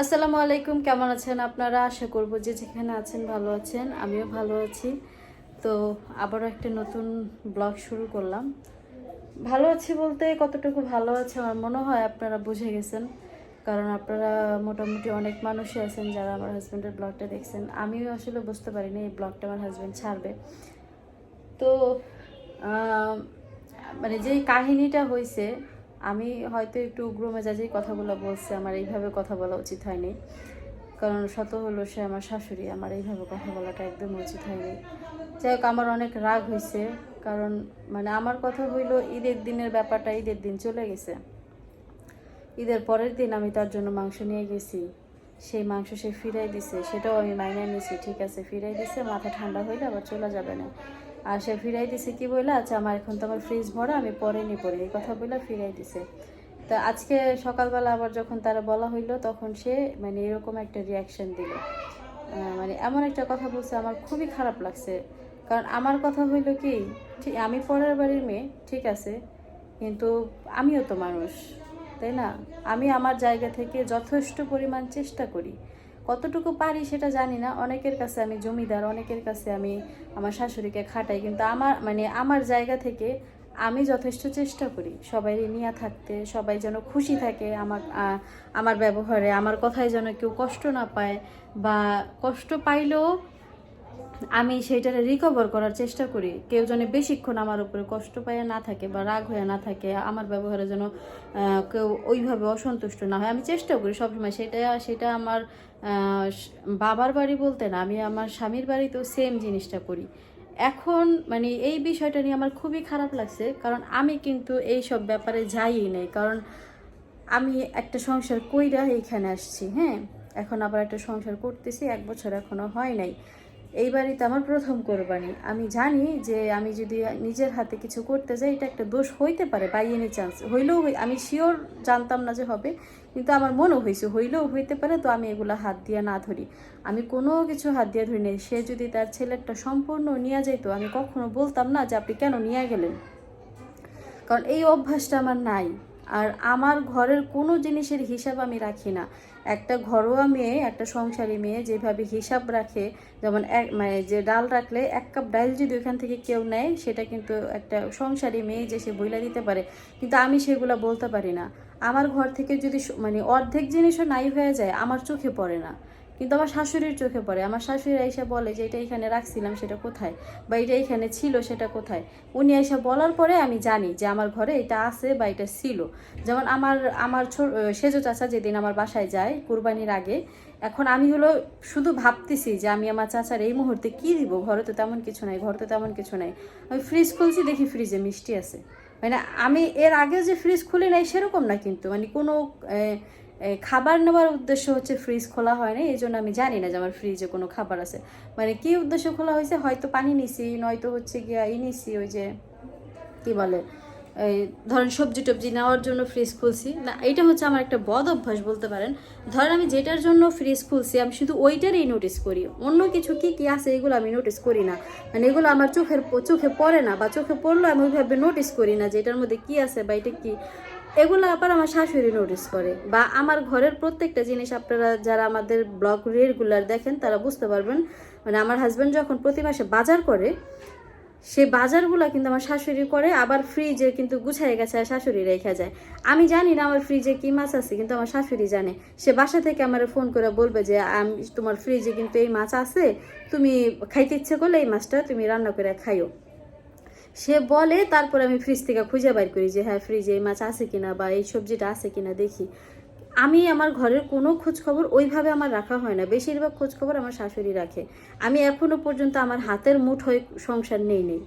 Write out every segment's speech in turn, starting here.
আসসালামু আলাইকুম, কেমন আছেন আপনারা? আশা করব যে যেখানে আছেন ভালো আছেন, আমিও ভালো আছি। তো আবারও একটা নতুন ব্লগ শুরু করলাম। ভালো আছি বলতে কতটুকু ভালো আছে আমার মনে হয় আপনারা বুঝে গেছেন, কারণ আপনারা মোটামুটি অনেক মানুষই আছেন যারা আমার হাজব্যান্ডের ব্লগটা দেখছেন। আমিও আসলে বুঝতে পারিনি এই ব্লগটা আমার হাজব্যান্ড ছাড়বে। তো মানে যেই কাহিনীটা হয়েছে আমি হয়তো একটু উগ্র মেজাজেই কথাগুলো বলছি, আমার এইভাবে কথা বলা উচিত হয়নি। কারণ শত হলো সে আমার শাশুড়ি, আমার এইভাবে কথা বলাটা একদম উচিত হয়নি। যাই হোক, আমার অনেক রাগ হয়েছে কারণ মানে আমার কথা হইল ঈদের দিনের ব্যাপারটা, ঈদের দিন চলে গেছে। ঈদের পরের দিন আমি তার জন্য মাংস নিয়ে গেছি। সেই মাংস সে ফিরাই দিছে, সেটাও আমি মাইনে নিয়েছি, ঠিক আছে, ফিরাই দিছে, মাথা ঠান্ডা হইলে আবার চলে যাবে না। আর সে ফিরাই দিছে কি বললে আচ্ছা আমার এখন তো আমার ফ্রিজ ভরা, আমি পরে নি পরে এই কথা বলে ফিরাই দিছে। তা আজকে সকালবেলা আবার যখন তারা বলা হইল, তখন সে মানে এরকম একটা রিয়াকশন দিল। মানে এমন একটা কথা বলছে, আমার খুবই খারাপ লাগছে। কারণ আমার কথা হইল কি, ঠিক, আমি পরের বাড়ির মেয়ে, ঠিক আছে, কিন্তু আমিও তো মানুষ, তাই না? আমি আমার জায়গা থেকে যথেষ্ট পরিমাণ চেষ্টা করি। কতটুকু পারি সেটা জানি না। অনেকের কাছে আমি জমিদার, অনেকের কাছে আমি আমার শাশুড়িকে খাটাই। কিন্তু আমার মানে আমার জায়গা থেকে আমি যথেষ্ট চেষ্টা করি সবাই নিয়ে থাকতে, সবাই যেন খুশি থাকে আমার আমার ব্যবহারে, আমার কথায় যেন কেউ কষ্ট না পায় বা কষ্ট পাইলেও আমি সেইটারে রিকভার করার চেষ্টা করি। কেউ যেন বেশিক্ষণ আমার উপরে কষ্ট পায় না থাকে বা রাগ হয়ে না থাকে, আমার ব্যবহারে যেন কেউ ওইভাবে অসন্তুষ্ট না হয়। আমি চেষ্টা করি সবসময় সেটা সেটা আমার বাবার বাড়ি বলতে না, আমি আমার স্বামীর বাড়িতেও সেম জিনিসটা করি। এখন মানে এই বিষয়টা নিয়ে আমার খুবই খারাপ লাগছে, কারণ আমি কিন্তু এই সব ব্যাপারে যাইই নাই। কারণ আমি একটা সংসার কইরা এইখানে আসছি হ্যাঁ? এখন আবার একটা সংসার করতেছি, এক বছর এখনও হয় নাই। এই বাড়িতে আমার প্রথম কোরবানি। আমি জানি যে আমি যদি নিজের হাতে কিছু করতে যাই, এটা একটা দোষ হইতে পারে বাই এনি চান্স হইলেও আমি শিওর জানতাম না যে হবে, কিন্তু আমার মনে হয়েছে হইলেও হইতে পারে, তো আমি এগুলো হাত দিয়ে না ধরি। আমি কোনো কিছু হাত দিয়ে ধরি নাই। সে যদি তার ছেলেরটা সম্পূর্ণ নিয়ে যেত আমি কখনো বলতাম না যে আপনি কেন নিয়ে গেলেন। কারণ এই অভ্যাসটা আমার নাই। আর আমার ঘরের কোনো জিনিসের হিসাব আমি রাখি না। একটা ঘরোয়া মেয়ে, একটা সংসারী মেয়ে যেভাবে হিসাব রাখে, যেমন এক মানে যে ডাল রাখলে এক কাপ ডাল যদি ওইখান থেকে কেউ নেয়, সেটা কিন্তু একটা সংসারী মেয়ে যে সে বইলা দিতে পারে। কিন্তু আমি সেগুলো বলতে পারি না। আমার ঘর থেকে যদি মানে অর্ধেক জিনিসও নাই হয়ে যায়, আমার চোখে পড়ে না। কিন্তু আমার শাশুড়ির চোখে পড়ে। আমার শাশুড়ি এসে বলে যে, এটা এখানে রাখছিলাম, সেটা কোথায়? বা এটা এখানে ছিল, সেটা কোথায়? উনি এসে বলার পরে আমি জানি যে, আমার ঘরে এটা আছে বা এটা ছিল। যেমন আমার আমার সেজো চাচা যেদিন আমার বাসায় যায় কুরবানির আগে, এখন আমি হলো শুধু ভাবতেছি যে, আমি আমার চাচার এই মুহূর্তে কি দিব? ঘরে তো তেমন কিছু নাই, ঘরে তো তেমন কিছু নাই। আমি ফ্রিজ খুলছি, দেখি ফ্রিজে মিষ্টি আছে। মানে আমি এর আগে যে ফ্রিজ খুলি নাই সেরকম না কিন্তু। মানে কোনো খাবার নেওয়ার উদ্দেশ্য হচ্ছে ফ্রিজ খোলা হয় না এই জন্য আমি জানি না যে আমার ফ্রিজে কোনো খাবার আছে। মানে কি উদ্দেশ্য খোলা হয়েছে? হয়তো পানি নিছি, নয়তো হচ্ছে গিয়া ই নিছি, ওই যে কি বলে এই ধরেন সবজি টবজি নেওয়ার জন্য ফ্রিজ খুলছি। না এটা হচ্ছে আমার একটা বদ অভ্যাস বলতে পারেন। ধরেন আমি যেটার জন্য ফ্রিজ খুলছি, আমি শুধু ওইটারই নোটিস করি। অন্য কিছু কি কি আছে এগুলো আমি নোটিস করি না। মানে এগুলো আমার চোখের, চোখে পড়ে না, বা চোখে পড়লেও আমি ওইভাবে নোটিস করি না যে এটার মধ্যে কি আছে বা এটা কি। এগুলো আবার আমার শাশুড়ি নোটিস করে বা আমার ঘরের প্রত্যেকটা জিনিস আপনারা যারা আমাদের ব্লগ রেগুলার দেখেন, তারা বুঝতে পারবেন। মানে আমার হাজব্যান্ড যখন প্রতি মাসে বাজার করে, সে বাজারগুলো কিন্তু আমার শাশুড়ি করে, আবার ফ্রিজে কিন্তু গুছাই গেছে আর শাশুড়ি রেখে যায়। আমি জানি না আমার ফ্রিজে কি মাছ আছে, কিন্তু আমার শাশুড়ি জানে। সে বাসা থেকে আমার ফোন করে বলবে যে, আমি, তোমার ফ্রিজে কিন্তু এই মাছ আছে, তুমি খাইতে ইচ্ছে করলে এই মাছটা তুমি রান্না করে খাইও। সে বলে, তারপর আমি ফ্রিজ থেকে খুঁজে বাইর করি যে হ্যাঁ ফ্রিজে এই মাছ আছে কিনা বা এই সবজিটা আছে কিনা দেখি। আমি আমার ঘরের কোনো খোঁজ খবর ওইভাবে আমার রাখা হয় না। বেশিরভাগ খোঁজ খবর আমার শাশুড়ি রাখে। আমি এখনও পর্যন্ত আমার হাতের মুঠোয় সংসার নেই নেই।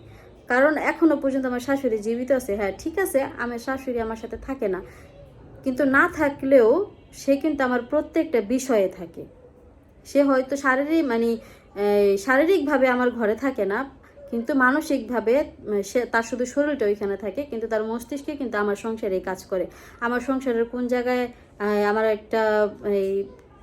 কারণ এখনও পর্যন্ত আমার শাশুড়ি জীবিত আছে। হ্যাঁ ঠিক আছে, আমার শাশুড়ি আমার সাথে থাকে না। কিন্তু না থাকলেও সে কিন্তু আমার প্রত্যেকটা বিষয়ে থাকে। সে হয়তো শারীরিক মানে শারীরিকভাবে আমার ঘরে থাকে না কিন্তু মানসিকভাবে সে, তার শুধু শরীরটা ওইখানে থাকে, কিন্তু তার মস্তিষ্কে কিন্তু আমার সংসারে কাজ করে। আমার সংসারের কোন জায়গায় আমার একটা, এই,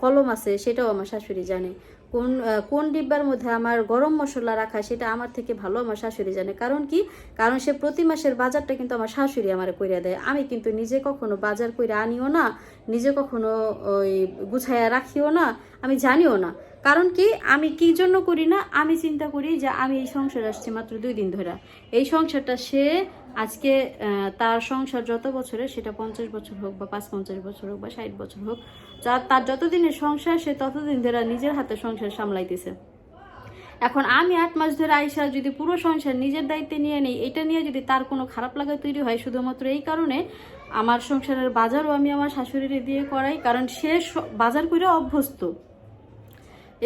কলম আছে, সেটাও আমার শাশুড়ি জানে। কোন কোন ডিব্বার মধ্যে আমার গরম মশলা রাখা, সেটা আমার থেকে ভালো আমার শাশুড়ি জানে। কারণ কি? কারণ সে প্রতি মাসের বাজারটা কিন্তু আমার শাশুড়ি আমার কইরা দেয়। আমি কিন্তু নিজে কখনো বাজার কইরা আনিও না, নিজে কখনো ওই গুছাইয়া রাখিও না, আমি জানিও না। কারণ কি? আমি কি জন্য করি না? আমি চিন্তা করি যে আমি এই সংসার আসছি মাত্র দুই দিন ধরে। এই সংসারটা সে আজকে তার সংসার যত বছরে সেটা পঞ্চাশ বছর হোক বা পাঁচ পঞ্চাশ বছর হোক বা ষাট বছর হোক, যা, তার যতদিনের সংসার, সে ততদিন ধরে নিজের হাতে সংসার সামলাইতেছে। এখন আমি আট মাস ধরে আইসা যদি পুরো সংসার নিজের দায়িত্বে নিয়ে নেই, এটা নিয়ে যদি তার কোনো খারাপ লাগা তৈরি হয়, শুধুমাত্র এই কারণে আমার সংসারের বাজারও আমি আমার শাশুড়িরে দিয়ে করাই, কারণ সে বাজার করে অভ্যস্ত।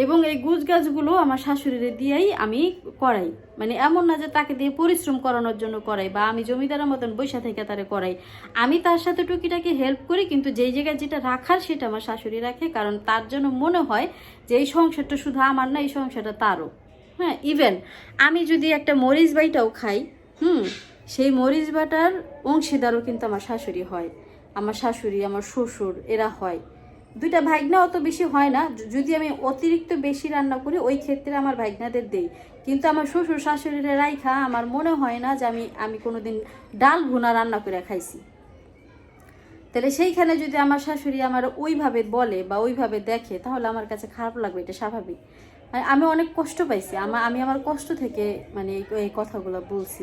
এবং এই গুজ গাছগুলো আমার শাশুড়িরে দিয়েই আমি করাই। মানে এমন না যে তাকে দিয়ে পরিশ্রম করানোর জন্য করাই বা আমি জমিদারের মতন বৈশা থেকে তারে করাই। আমি তার সাথে টুকিটাকি হেল্প করি, কিন্তু যেই জায়গায় যেটা রাখার সেটা আমার শাশুড়ি রাখে, কারণ তার জন্য মনে হয় যে এই সংসারটা শুধু আমার না, এই সংসারটা তারও। হ্যাঁ ইভেন আমি যদি একটা মরিচ বাইটাও খাই, হুম, সেই মরিচ বাটার অংশীদারও কিন্তু আমার শাশুড়ি হয়। আমার শাশুড়ি, আমার শ্বশুর, এরা হয়। দুইটা ভাগনা অত বেশি হয় না। যদি আমি অতিরিক্ত বেশি রান্না করি, ওই ক্ষেত্রে আমার ভাগনাদের দেই। কিন্তু আমার শ্বশুর শাশুড়িরা রাইখা, আমার মনে হয় না যে আমি আমি কোনোদিন ডাল ভুনা রান্না করে খাইছি। তাহলে সেইখানে যদি আমার শাশুড়ি আমার ওইভাবে বলে বা ওইভাবে দেখে, তাহলে আমার কাছে খারাপ লাগবে, এটা স্বাভাবিক। মানে আমি অনেক কষ্ট পাইছি। আমার আমি আমার কষ্ট থেকে মানে এই কথাগুলো বলছি।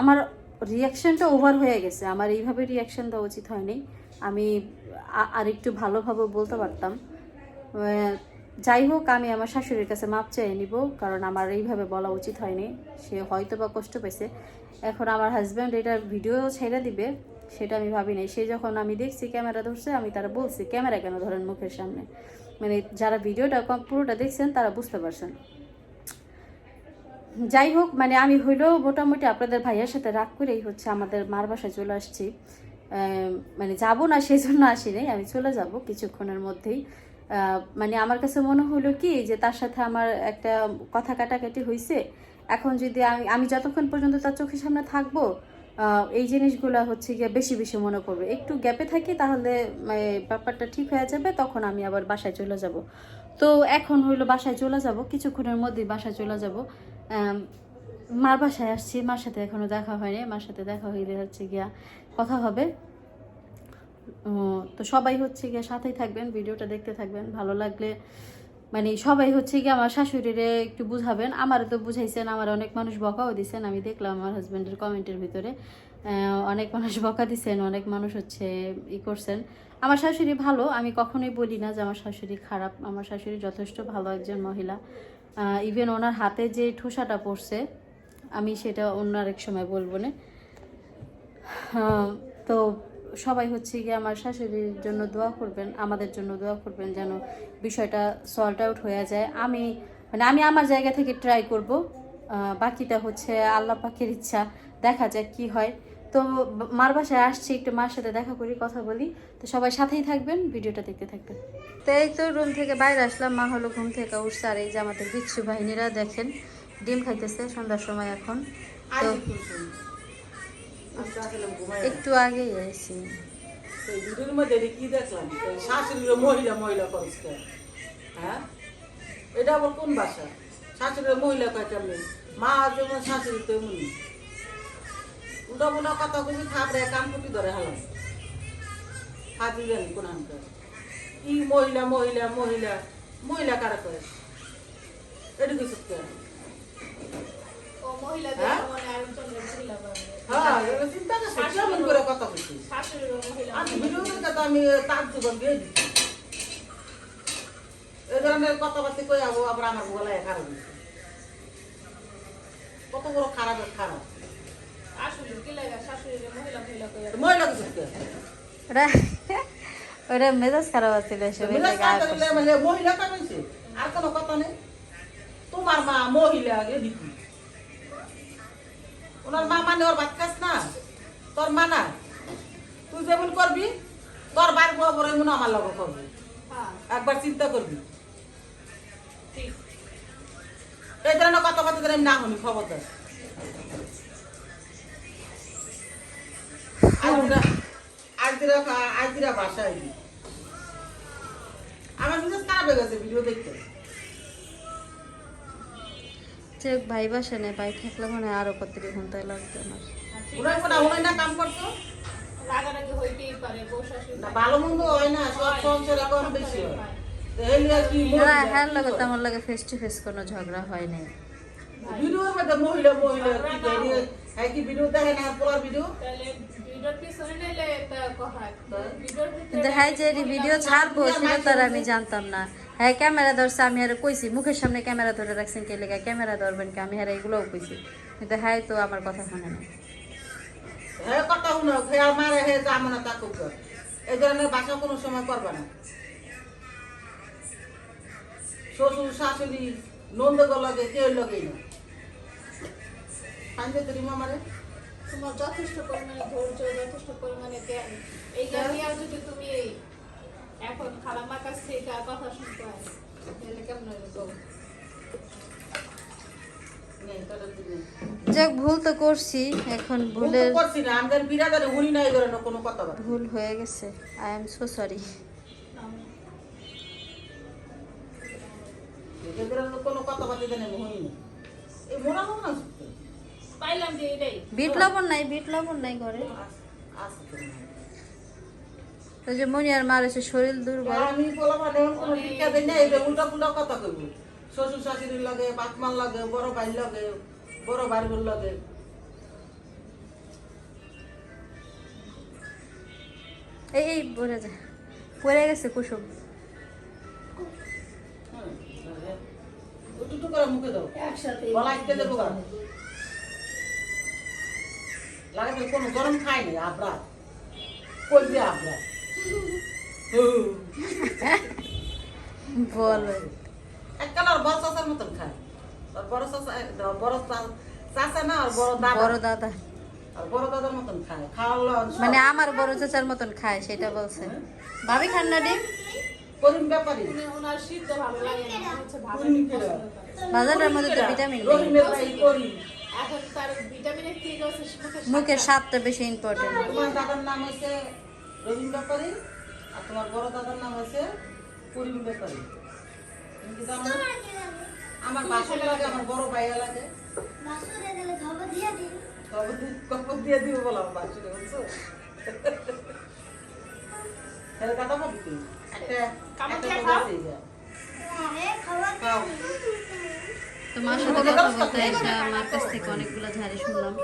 আমার রিয়াকশনটা ওভার হয়ে গেছে। আমার এইভাবে রিয়াকশন দেওয়া উচিত হয়নি। আমি আ- আর একটু ভালোভাবে বলতে পারতাম। যাই হোক, আমি আমার শাশুড়ির কাছে মাপ চেয়ে নিব, কারণ আমার এইভাবে বলা উচিত হয়নি। সে হয়তো বা কষ্ট পেয়েছে। এখন আমার হাজব্যান্ড এটা ভিডিও ছেড়ে দিবে, সেটা আমি ভাবি নাই। সে যখন আমি দেখছি ক্যামেরা ধরছে, আমি তারা বলছি ক্যামেরা কেন ধরেন মুখের সামনে? মানে যারা ভিডিওটা পুরোটা দেখছেন, তারা বুঝতে পারছেন। যাই হোক মানে আমি হইলেও মোটামুটি আপনাদের ভাইয়ের সাথে রাগ করেই হচ্ছে আমাদের মার বাসায় চলে আসছি। মানে যাব না সেই জন্য আসি নাই আমি চলে যাব কিছুক্ষণের মধ্যেই। মানে আমার কাছে মনে হলো কি যে তার সাথে আমার একটা কথা কাটাকাটি হয়েছে এখন যদি আমি আমি যতক্ষণ পর্যন্ত তার চোখের সামনে থাকব এই জিনিসগুলো হচ্ছে গিয়ে বেশি বেশি মনে করবে। একটু গ্যাপে থাকি তাহলে মানে, ব্যাপারটা ঠিক হয়ে যাবে তখন আমি আবার বাসায় চলে যাব। তো এখন হইল বাসায় চলে যাব কিছুক্ষণের মধ্যেই বাসায় চলে যাব। মার বাসায় আসছি মার সাথে এখনও দেখা হয়নি মার সাথে দেখা হইলে হচ্ছে গিয়া কথা হবে। তো সবাই হচ্ছে গিয়ে সাথেই থাকবেন, ভিডিওটা দেখতে থাকবেন, ভালো লাগলে মানে সবাই হচ্ছে গিয়ে আমার শাশুড়িরে একটু বুঝাবেন। আমারও তো বুঝাইছেন, আমার অনেক মানুষ বকাও দিছেন, আমি দেখলাম আমার হাজব্যান্ডের কমেন্টের ভিতরে। অনেক মানুষ বকা দিছেন, অনেক মানুষ হচ্ছে ই করছেন। আমার শাশুড়ি ভালো, আমি কখনোই বলি না যে আমার শাশুড়ি খারাপ। আমার শাশুড়ি যথেষ্ট ভালো একজন মহিলা। ইভেন ওনার হাতে যে ঠোসাটা পড়ছে, আমি সেটা অন্য আরেক সময় বলব না। তো সবাই হচ্ছে গিয়ে আমার শাশুড়ির জন্য দোয়া করবেন আমাদের জন্য দোয়া করবেন যেন বিষয়টা সল্ট আউট হয়ে যায়। আমি মানে আমি আমার জায়গা থেকে ট্রাই করব বাকিটা হচ্ছে আল্লাহ পাকের ইচ্ছা দেখা যাক কি হয়। তো মার বাসায় আসছি একটু মার সাথে দেখা করি কথা বলি। তো সবাই সাথেই থাকবেন ভিডিওটা দেখতে থাকবেন। তো এই তো রুম থেকে বাইরে আসলাম মা হলো ঘুম থেকে উঠছে আর এই যে আমাদের বিচ্ছু বাহিনীরা দেখেন ডিম খাইতেছে সন্ধ্যার সময় এখন। তো একটু আগেই এসেছি ভিডিওর মধ্যে কি দেখলাম? এই শাশুড়ির মহিলা মহিলা হ্যাঁ? এটা আবার কোন ভাষা? শাশুড়ির মহিলা কয় কেমনি মা যেমন শাশুড়ি তেমনি। উল্টা পুল্টা কথা কবি থাপড়ে কান কুটি ধরে হালাম। হাতি জানি কোন হানকার। কি মহিলা মহিলা মহিলা? মহিলা কারা করে এটা কিছু হ্যাঁ? এবার চিন্তা করছে কেমন করে কথা বলছিস আমি ভিডিও করে তো আমি তার জীবন দিয়ে দিচ্ছি এই ধরনের কথাবার্তা কই আবো আবার আমার গলায় খারাপ কত বড় খারাপ। খারাপ মহিলা কিছু মেজাজ খারাপ আছিল মানে মহিলা আর কোনো কথা নেই। তোমার মা মহিলা আগে দিতি ওনার মা মানে ওর খাস না? তোর মা না? তুই যেমন করবি তোর বার বড় এমন আমার লগে করবি। একবার চিন্তা করবি। এই ধরনের কথা কথা আমি না শুনি খবরদার আজদিরা আজদিরা বাসায় আমার বিশেষ খারাপ হয়ে গেছে ভিডিও দেখতে। যে ভাই বাসা নেই ভাই থাকলে মনে হয় আরও কত ঘন্টায় লাগতো আমার। কোনা না কাম করতো? রাগারাগি হইতেই পারে বউ ভালো মন্দ হয় না সব সংসারে কম বেশি হয়। এই লিগে না হ্যাঁ লাগে তেমন লাগে ফেস টু ফেস কোনো ঝগড়া হয় নাই। ভিডিওর মধ্যে মহিলা মহিলা কি করে হ্যাঁ। কি ভিডিও দেখে না পোলার ভিডিও? তাহলে ভিডিওর পিছনে নিলে এটা কথা ভিডিওর কিন্তু ভিতরে হ্যাঁ যে ভিডিও ছাড়বো সেটা তো আর আমি জানতাম না। হ্যাঁ ক্যামেরা ধরছে আমি আর কইছি মুখের সামনে ক্যামেরা ধরে রাখছেন কে লেগে? ক্যামেরা ধরবেন কি? আমি আর এগুলোও কইছি। কিন্তু হ্যাঁ তো আমার কথা শুনে না হে কথা শুনো খেয়াল মারে হে যাব না তা করতে এই ধরনের বাসা কোনো সময় করবে না। শ্বশুর শাশুড়ি নন্দ লগে কেউ লগেই না। মামারে তোমার যথেষ্ট পরিমাণে ধৈর্য যথেষ্ট পরিমাণে জ্ঞান। এই জ্ঞান যদি তুমি এই এখন খালামার কাছ থেকে কথা শুনতে হয়। তাহলে কেমন? নেই, দিকে। যাক ভুল তো করছি। এখন ভুল ভুলের করছি না আমাদের বিরাদারে হুনি নাই করে না কোনো কথা ভুল হয়ে গেছে। আই এম সো সরি কোনো কথা বার্তা জানে হুনি না এই মোনা হোক না পাইলাম যে এটাই। বিট লবণ নাই বিট লবণ নাই ঘরে। তো মনে হয়। তো যে মনি মার এসে শরীর দুর্বল। আমি বলা মানে কোনো দেই না এই উল্টা পুল্টা কথা কইব। শ্বশুর শাশুড়ির লগে বাপমার লগে বড় ভাইর লগে বড় ভাইয়ের লগে। এই এই পড়ে যা। পড়ে গেছে কুসুম। করে মুখে দাও। একসাথে। গলা দেবো গা। লাগে কোনো গরম নাই আবরা কই দিয়ে আবরা বল। এককাল বড় চাচার মতন খায়। আর বড় চাচা বড় চাচা না আর বড় দাদা। বড় দাদা। আর বড় দাদার মতন খায়। খাওয়ার মানে আমার বড় চাচার মতন খায় সেটা বলছে। ভাবি খান না ডিম? করিম ব্যাপারী। ওনার সিদ্ধ ভালো লাগে না হচ্ছে ভালো বাজারের মধ্যে তো ভিটামিন নেই। করিম মুখের স্বাদটা বেশি ইম্পর্টেন্ট তোমার দাদার নাম হচ্ছে রহিম ব্যাপারী আর তোমার বড় দাদার নাম হচ্ছে করিম ব্যাপারী। তুমি কি জানো? আমার বাসন লাগে আমার বড় ভাইয়া লাগে। খবর দিয়ে দিব বললাম বাসনে বুঝছ? তাহলে কাটা পাবি তুই একটা খাও। তো মার সাথে কথা বলতে এসে আমার কাছ থেকে অনেকগুলো ঝাড়ি শুনলাম।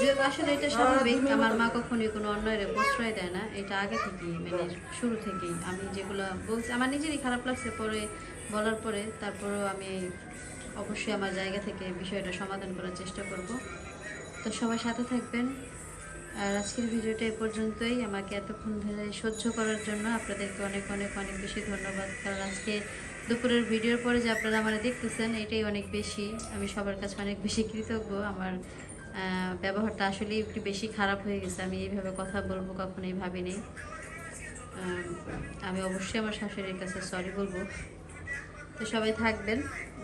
যে আসলে এটা স্বাভাবিক আমার মা কখনোই কোনো অন্যায়ের প্রশ্রয় দেয় না এটা আগে থেকেই মানে শুরু থেকেই। আমি যেগুলো বলছি আমার নিজেরই খারাপ লাগছে পরে বলার পরে তারপরেও আমি অবশ্যই আমার জায়গা থেকে বিষয়টা সমাধান করার চেষ্টা করব। তো সবাই সাথে থাকবেন। আর আজকের ভিডিওটা এ পর্যন্তই। আমাকে এতক্ষণ ধরে সহ্য করার জন্য আপনাদেরকে অনেক অনেক অনেক বেশি ধন্যবাদ। কারণ আজকে দুপুরের ভিডিওর পরে যে আপনারা আমার দেখতেছেন, এটাই অনেক বেশি। আমি সবার কাছে অনেক বেশি কৃতজ্ঞ। আমার ব্যবহারটা আসলেই একটু বেশি খারাপ হয়ে গেছে। আমি এইভাবে কথা বলব, কখনোই ভাবিনি আমি অবশ্যই আমার শাশুড়ির কাছে সরি বলব। তো সবাই থাকবেন,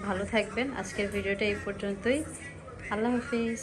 ভালো থাকবেন। আজকের ভিডিওটা এই পর্যন্তই। আল্লাহ হাফিজ।